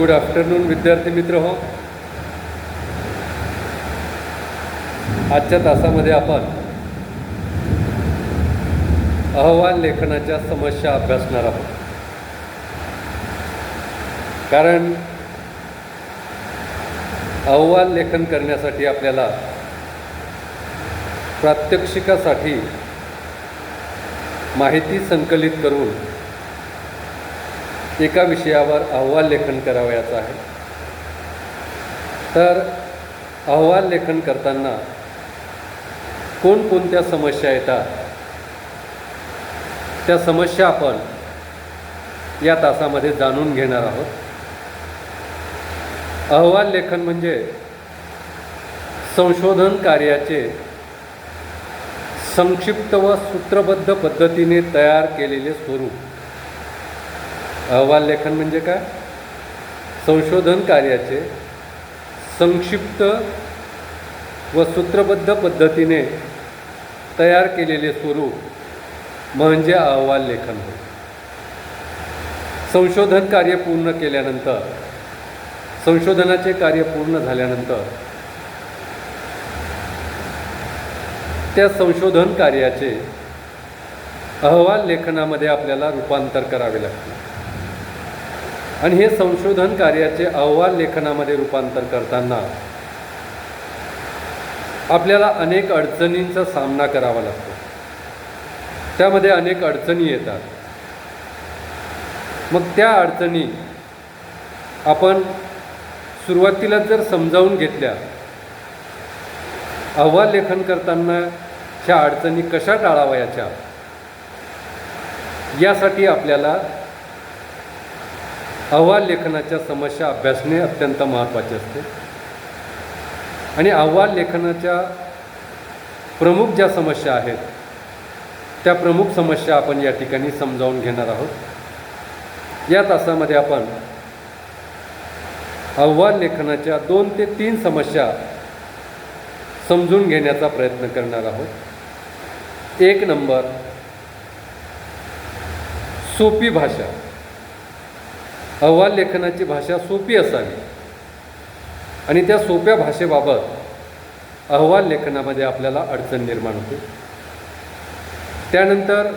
Good afternoon विद्यार्थी मित्र हो. आजच्या तासामध्ये आपण अहवाल लेखनाच्या समस्या अभ्यासणार आहोत. कारण अहवाल लेखन करण्यासाठी आपल्याला प्रात्यक्षिकासाठी माहिती संकलित करून एका विषयावर अहवाल लेखन करावयाचं आहे. तर अहवाल लेखन करताना कोणकोणत्या समस्या येतात? त्या समस्या आपण या तासामध्ये जाणून घेणार आहोत. अहवाल लेखन म्हणजे संशोधन कार्याचे संक्षिप्त व सूत्रबद्ध पद्धतीने तयार केलेले स्वरूप. अहवाल लेखन म्हणजे काय? संशोधन कार्याचे संक्षिप्त व सूत्रबद्ध पद्धतीने तयार केलेले स्वरूप म्हणजे अहवाल लेखन होय. संशोधन कार्य पूर्ण केल्यानंतर संशोधनाचे कार्य पूर्ण झाल्यानंतर त्या संशोधन कार्याचे अहवाल लेखनामध्ये आपल्याला रूपांतर करावे लागते. आणि हे संशोधन कार्याचे अहवाल लेखनामध्ये रूपांतर करताना आपल्याला अनेक अडचणींचा सामना करावा लागतो. त्यामध्ये अनेक अडचणी येतात. मग त्या अडचणी आपण सुरुवातीला जर समजावून घेतल्या अहवाल लेखन करताना ह्या अडचणी कशा टाळावयाच्या? यासाठी आपल्याला अहवाल लेखनाच्या समस्या अभ्यासणे अत्यंत महत्त्वाचे असते. आणि अहवाल लेखनाच्या प्रमुख ज्या समस्या आहेत त्या प्रमुख समस्या आपण या ठिकाणी समजावून घेणार आहोत. या तासामध्ये आपण अहवाल लेखनाच्या दोन ते तीन समस्या समजून घेण्याचा प्रयत्न करणार आहोत. एक नंबर सोपी भाषा. अहवाल लेखनाची भाषा सोपी असावी. आणि त्या सोप्या भाषेबाबत अहवाल लेखनामध्ये आपल्याला अडचण निर्माण होते. त्यानंतर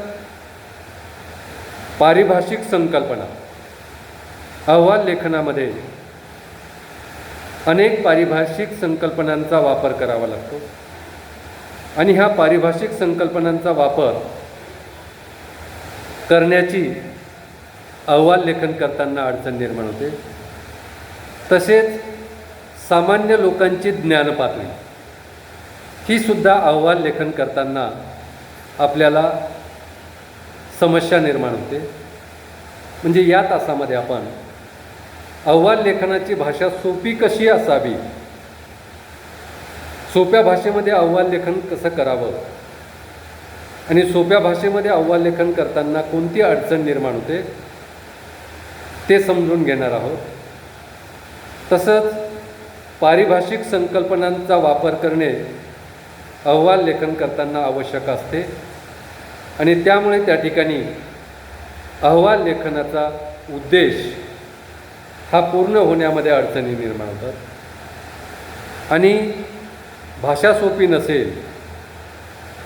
पारिभाषिक संकल्पना. अहवाल लेखनामध्ये अनेक पारिभाषिक संकल्पनांचा वापर करावा लागतो. आणि ह्या पारिभाषिक संकल्पनांचा वापर करण्याची अहवाल लेखन करताना अडचण निर्माण होते. तसेच सामान्य लोकांची ज्ञान पातळी. ही सुद्धा अहवाल लेखन करताना आपल्याला समस्या निर्माण होते. म्हणजे या तासामध्ये आपण अहवाल लेखनाची भाषा सोपी कशी असावी? सोप्या भाषेमध्ये अहवाल लेखन कसं करावं? आणि सोप्या भाषेमध्ये अहवाल लेखन करताना कोणती अडचण निर्माण होते? ते समजून घेणार आहोत. तसंच पारिभाषिक संकल्पनांचा वापर करणे अहवाल लेखन करताना आवश्यक असते आणि त्यामुळे त्या ठिकाणी अहवाल लेखनाचा उद्देश हा पूर्ण होण्यामध्ये अडचणी निर्माण होतात. आणि भाषा सोपी नसेल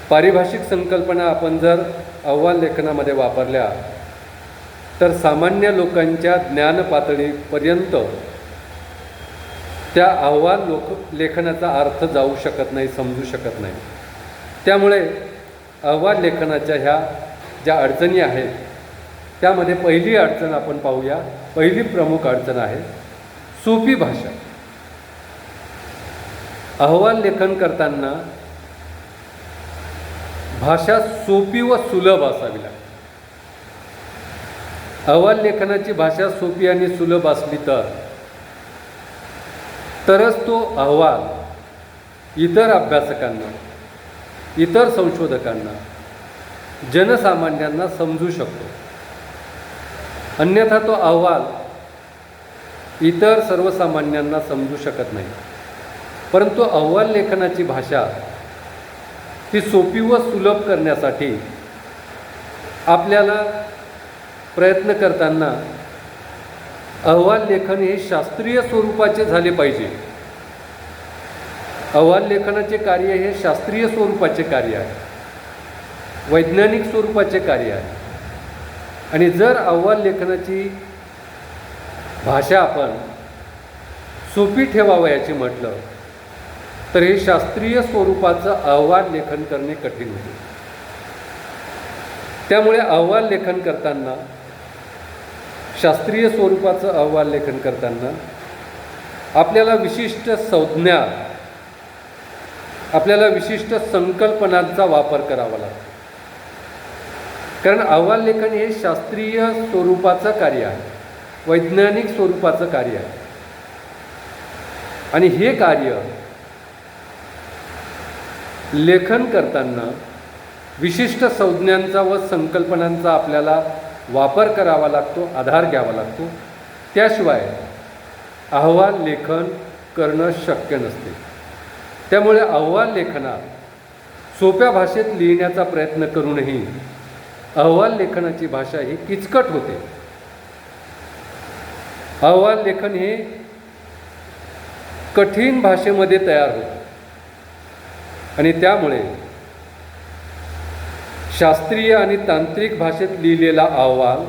पारिभाषिक संकल्पना आपण जर अहवाल लेखनामध्ये वापरल्या तर सामान्य लोकांच्या ज्ञान पातळीपर्यंत त्या अहवाल लोक लेखनाचा अर्थ जाऊ शकत नाही समजू शकत नाही. त्यामुळे अहवाल लेखनाच्या ह्या ज्या अडचणी आहेत त्यामध्ये पहिली अडचण आपण पाहूया. पहिली प्रमुख अडचण आहे सोपी भाषा. अहवाल लेखन करताना भाषा सोपी व सुलभ असावी लागते. अहवाल लेखनाची भाषा सोपी आणि सुलभ असली तर. तरच तो अहवाल इतर अभ्यासकांना इतर संशोधकांना जनसामान्यांना समजू शकतो. अन्यथा तो अहवाल इतर सर्वसामान्यांना समजू शकत नाही. परंतु अहवाल लेखनाची भाषा ही सोपी व सुलभ करण्यासाठी आपल्याला प्रयत्न करताना अहवाल लेखन हे शास्त्रीय स्वरूपाचे झाले पाहिजे. अहवाल लेखनाचे कार्य हे शास्त्रीय स्वरूपाचे कार्य आहे. वैज्ञानिक स्वरूपाचे कार्य आहे. आणि जर अहवाल लेखनाची भाषा आपण सोपी ठेवावयाची म्हटलं तर हे शास्त्रीय स्वरूपाचं अहवाल लेखन करणे कठीण होते. त्यामुळे अहवाल लेखन करताना शास्त्रीय स्वरूपाचं अहवाल लेखन करताना आपल्याला विशिष्ट संज्ञा आपल्याला विशिष्ट संकल्पनांचा वापर करावा लागतो. कारण अहवाल लेखन हे शास्त्रीय स्वरूपाचं कार्य आहे वैज्ञानिक स्वरूपाचं कार्य आहे. आणि हे कार्य लेखन करताना विशिष्ट संज्ञांचा व संकल्पनांचा आपल्याला वापर करावा लागतो आधार घ्यावा लागतो. त्याशिवाय अहवाल लेखन करणं शक्य नसते. त्यामुळे अहवाल लेखनात सोप्या भाषेत लिहिण्याचा प्रयत्न करूनही अहवाल लेखनाची भाषा ही किचकट होते. अहवाल लेखन हे कठीण भाषेमध्ये तयार होते. आणि त्यामुळे शास्त्रीय आणि तांत्रिक भाषेत लिहिलेला अहवाल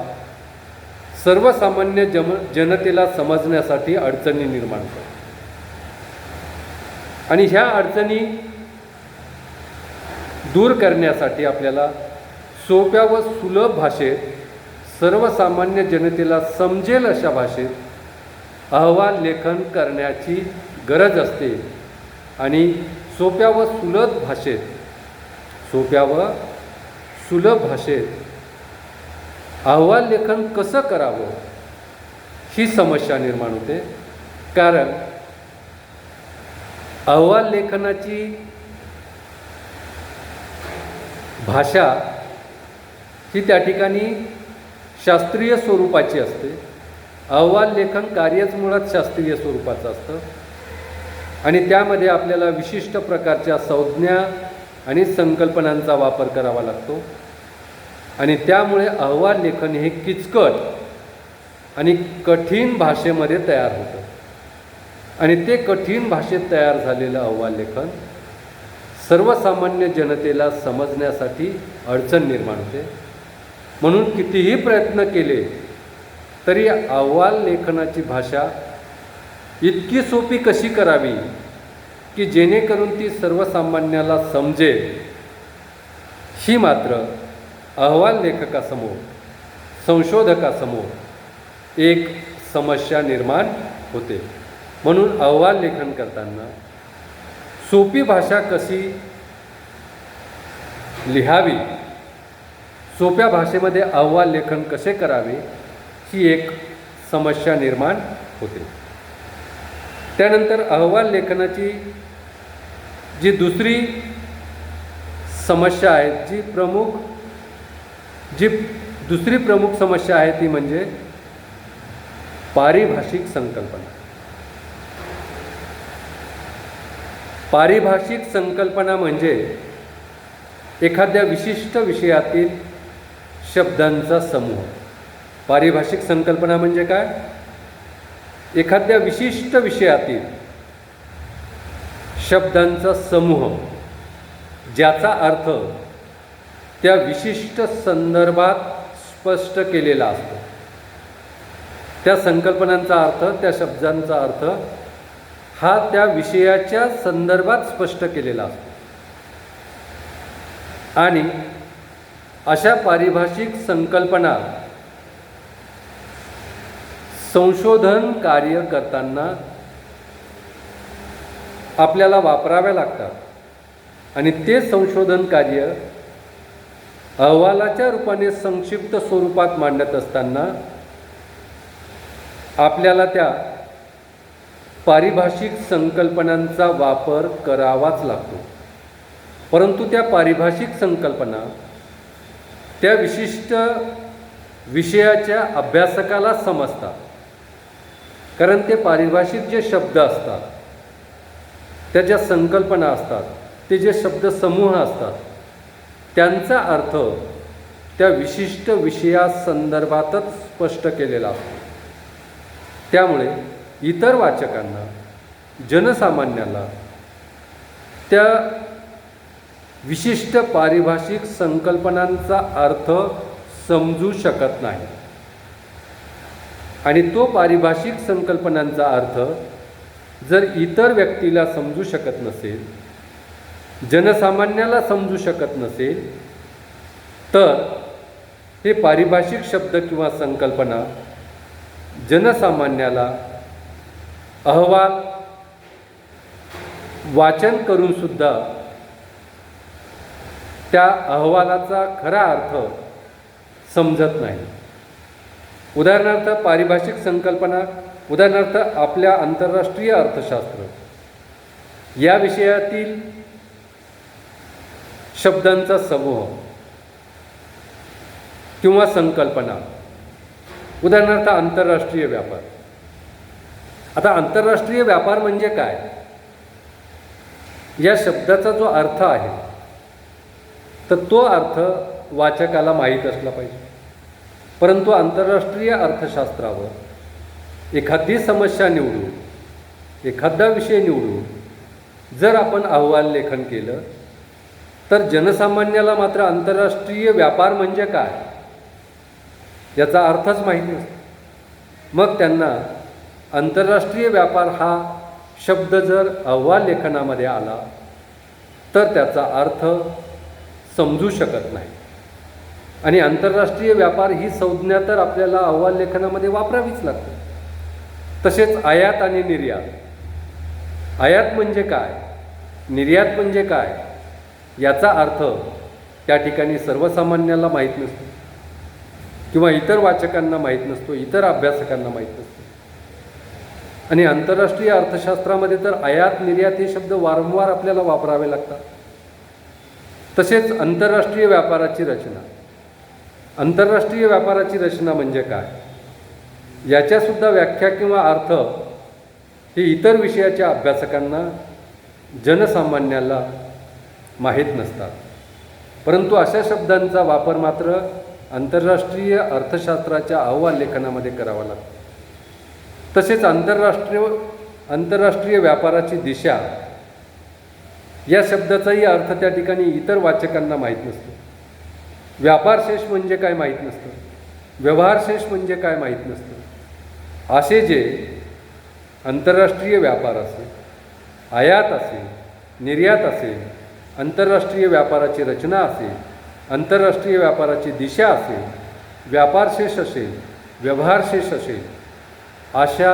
सर्वसामान्य जम जनतेला समजण्यासाठी अडचणी निर्माण करतो. आणि ह्या अडचणी दूर करण्यासाठी आपल्याला सोप्या व सुलभ भाषेत सर्वसामान्य जनतेला समजेल अशा भाषेत अहवाल लेखन करण्याची गरज असते. आणि सोप्या व सुलभ भाषेत सोप्या व सुलभ भाषेत अहवाल लेखन कसं करावं ही समस्या निर्माण होते. कारण अहवाल लेखनाची भाषा ही त्या ठिकाणी शास्त्रीय स्वरूपाची असते. अहवाल लेखन कार्यच मुळात शास्त्रीय स्वरूपाचं असतं. आणि त्यामध्ये आपल्याला विशिष्ट प्रकारच्या संज्ञा आणि संकल्पनांचा वापर करावा लागतो. आणि त्यामुळे अहवाल लेखन हे किचकट आणि कठीण भाषेमध्ये तयार होतं. आणि ते कठीण भाषेत तयार झालेलं अहवाल लेखन सर्वसामान्य जनतेला समजण्यासाठी अडचण निर्माण होते. म्हणून कितीही प्रयत्न केले तरी अहवाल लेखनाची भाषा इतकी सोपी कशी करावी? की जेणेकरून ती सर्वसामान्याला समजेल. ही मात्र अहवाल लेखकासमोर संशोधकासमोर एक समस्या निर्माण होते. म्हणून अहवाल लेखन करताना सोपी भाषा कशी लिहावी सोप्या भाषेमध्ये अहवाल लेखन कसे करावे ही एक समस्या निर्माण होते. त्यानंतर अहवाल लेखनाची जी दुसरी समस्या आहे जी प्रमुख जी दुसरी प्रमुख समस्या आहे ती म्हणजे पारिभाषिक संकल्पना. पारिभाषिक संकल्पना म्हणजे एखाद्या विशिष्ट विषयातील शब्दांचा समूह. पारिभाषिक संकल्पना म्हणजे काय? एखाद्या विशिष्ट विषयातील शब्दांचा समूह ज्याचा अर्थ त्या विशिष्ट संदर्भात स्पष्ट केलेला असतो. त्या संकल्पनांचा अर्थ त्या शब्दांचा अर्थ हा त्या विषयाच्या संदर्भात स्पष्ट केलेला असतो. आणि अशा पारिभाषिक संकल्पना संशोधन कार्य करताना आपल्याला वापराव्या लागतात. आणि ते संशोधन कार्य अहवालाच्या रूपाने संक्षिप्त स्वरूपात मांडत असताना आपल्याला त्या पारिभाषिक संकल्पनांचा वापर करावाच लागतो. परंतु त्या पारिभाषिक संकल्पना त्या विशिष्ट विषयाच्या अभ्यासकाला समजतात. कारण ते पारिभाषिक जे शब्द असतात त्या ज्या संकल्पना असतात ते जे शब्द समूह असतात त्यांचा अर्थ त्या विशिष्ट विषयासंदर्भातच स्पष्ट केलेला असतो. त्यामुळे इतर वाचकांना जनसामान्याला त्या विशिष्ट पारिभाषिक संकल्पनांचा अर्थ समजू शकत नाही. आणि तो पारिभाषिक संकल्पनांचा अर्थ जर इतर व्यक्तीला समजू शकत नसेल जनसामान्याला समजू शकत नसेल तर हे पारिभाषिक शब्द किंवा संकल्पना जनसामान्याला अहवाल वाचन करूनसुद्धा त्या अहवालाचा खरा अर्थ समजत नाही. उदाहरणार्थ पारिभाषिक संकल्पना उदाहरणार्थ आपल्या आंतरराष्ट्रीय अर्थशास्त्र. या विषयातील शब्दांचा समूह किंवा संकल्पना. उदाहरणार्थ आंतरराष्ट्रीय व्यापार. आता आंतरराष्ट्रीय व्यापार म्हणजे काय? या शब्दाचा जो अर्थ आहे तर तो अर्थ वाचकाला माहीत असला पाहिजे. परंतु आंतरराष्ट्रीय अर्थशास्त्रावर एखादी समस्या निवडून एखादा विषय निवडून जर आपण अहवाल लेखन केलं तर जनसामान्याला मात्र आंतरराष्ट्रीय व्यापार म्हणजे काय? याचा अर्थच माहिती नसतो. मग त्यांना आंतरराष्ट्रीय व्यापार हा शब्द जर अहवाल लेखनामध्ये आला तर त्याचा अर्थ समजू शकत नाही. आणि आंतरराष्ट्रीय व्यापार ही संज्ञा तर आपल्याला अहवाल लेखनामध्ये वापरावीच लागते. तसेच आयात आणि निर्यात. आयात म्हणजे काय? निर्यात म्हणजे काय? याचा अर्थ त्या ठिकाणी सर्वसामान्याला माहीत नसतो. किंवा इतर वाचकांना माहीत नसतो इतर अभ्यासकांना माहीत नसतो. आणि आंतरराष्ट्रीय अर्थशास्त्रामध्ये तर आयात निर्यात हे शब्द वारंवार आपल्याला वापरावे लागतात. तसेच आंतरराष्ट्रीय व्यापाराची रचना. आंतरराष्ट्रीय व्यापाराची रचना म्हणजे काय? याच्यासुद्धा व्याख्या किंवा अर्थ हे इतर विषयाच्या अभ्यासकांना जनसामान्याला माहीत नसतात. परंतु अशा शब्दांचा वापर मात्र आंतरराष्ट्रीय अर्थशास्त्राच्या अहवाल लेखनामध्ये करावा लागतो. तसेच आंतरराष्ट्रीय आंतरराष्ट्रीय व्यापाराची दिशा या शब्दाचाही अर्थ त्या ठिकाणी इतर वाचकांना माहीत नसतो. व्यापारशेष म्हणजे काय माहीत नसतं. व्यवहारशेष म्हणजे काय माहीत नसतं. असे जे आंतरराष्ट्रीय व्यापार असेल आयात असेल निर्यात असेल आंतरराष्ट्रीय व्यापाराची रचना असेल आंतरराष्ट्रीय व्यापाराची दिशा असेल व्यापारशेष असेल व्यवहारशेष असेल अशा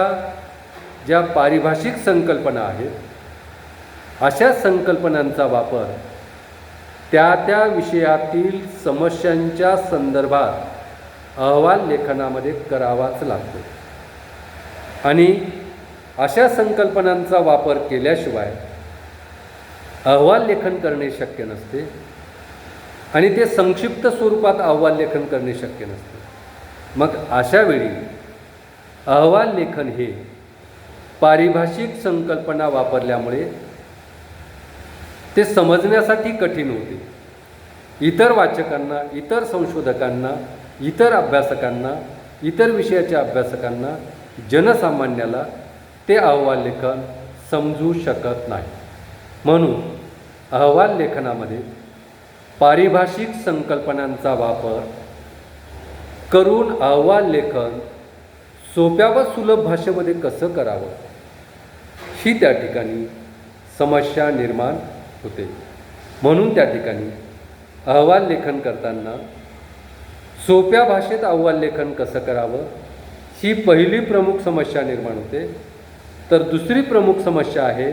ज्या पारिभाषिक संकल्पना आहेत अशा संकल्पनांचा वापर त्या त्या विषयातील समस्यांच्या संदर्भात अहवाल लेखनामध्ये करावाच लागतो. आणि अशा संकल्पनांचा वापर केल्याशिवाय अहवाल लेखन करणे शक्य नसते आणि ते संक्षिप्त स्वरूपात अहवाल लेखन करणे शक्य नसते. मग अशा वेळी अहवाल लेखन हे पारिभाषिक संकल्पना वापरल्यामुळे ते समजण्यासाठी कठीण होते. इतर वाचकांना इतर संशोधकांना इतर अभ्यासकांना इतर विषयाच्या अभ्यासकांना जनसामान्याला ते अहवाल लेखन समजू शकत नाही. म्हणून अहवाल लेखनामध्ये पारिभाषिक संकल्पनांचा वापर करून अहवाल लेखन सोप्या व सुलभ भाषेमध्ये कसं करावं? ही त्या ठिकाणी समस्या निर्माण होते. म्हणून त्या ठिकाणी अहवाल लेखन करताना सोप्या भाषेत अहवाल लेखन कसं करावं? ही पहिली प्रमुख समस्या निर्माण होते. तर दुसरी प्रमुख समस्या आहे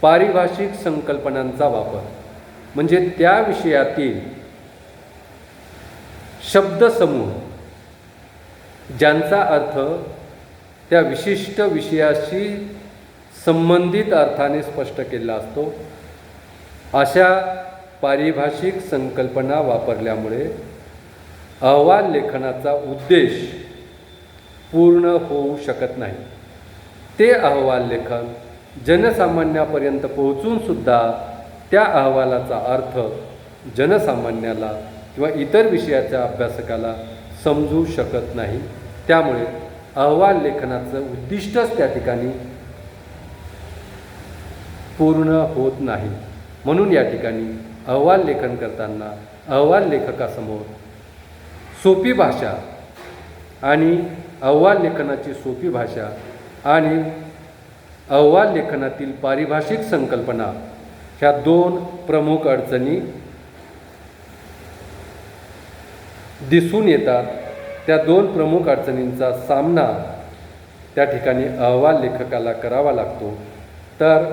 पारिभाषिक संकल्पनांचा वापर. म्हणजे त्या विषयातील शब्दसमूह ज्यांचा अर्थ त्या विशिष्ट विषयाशी संबंधित अर्थाने स्पष्ट केला असतो अशा पारिभाषिक संकल्पना वापरल्यामुळे अहवाल लेखनाचा उद्देश पूर्ण होऊ शकत नाही. ते अहवाल लेखन जनसामान्यापर्यंत पोहोचूनसुद्धा त्या अहवालाचा अर्थ जनसामान्याला किंवा इतर विषयाच्या अभ्यासकाला समजू शकत नाही. त्यामुळे अहवाल लेखनाचं उद्दिष्टच त्या ठिकाणी पूर्ण होत नाही. म्हणून या ठिकाणी अहवाल लेखन करताना अहवाल लेखकासमोर सोपी भाषा आणि अहवाल लेखनाची सोपी भाषा आणि अहवाल लेखनातील पारिभाषिक संकल्पना ह्या दोन प्रमुख अडचणी दिसून येतात. त्या दोन प्रमुख अडचणींचा सामना त्या ठिकाणी अहवाल लेखकाला करावा लागतो. तर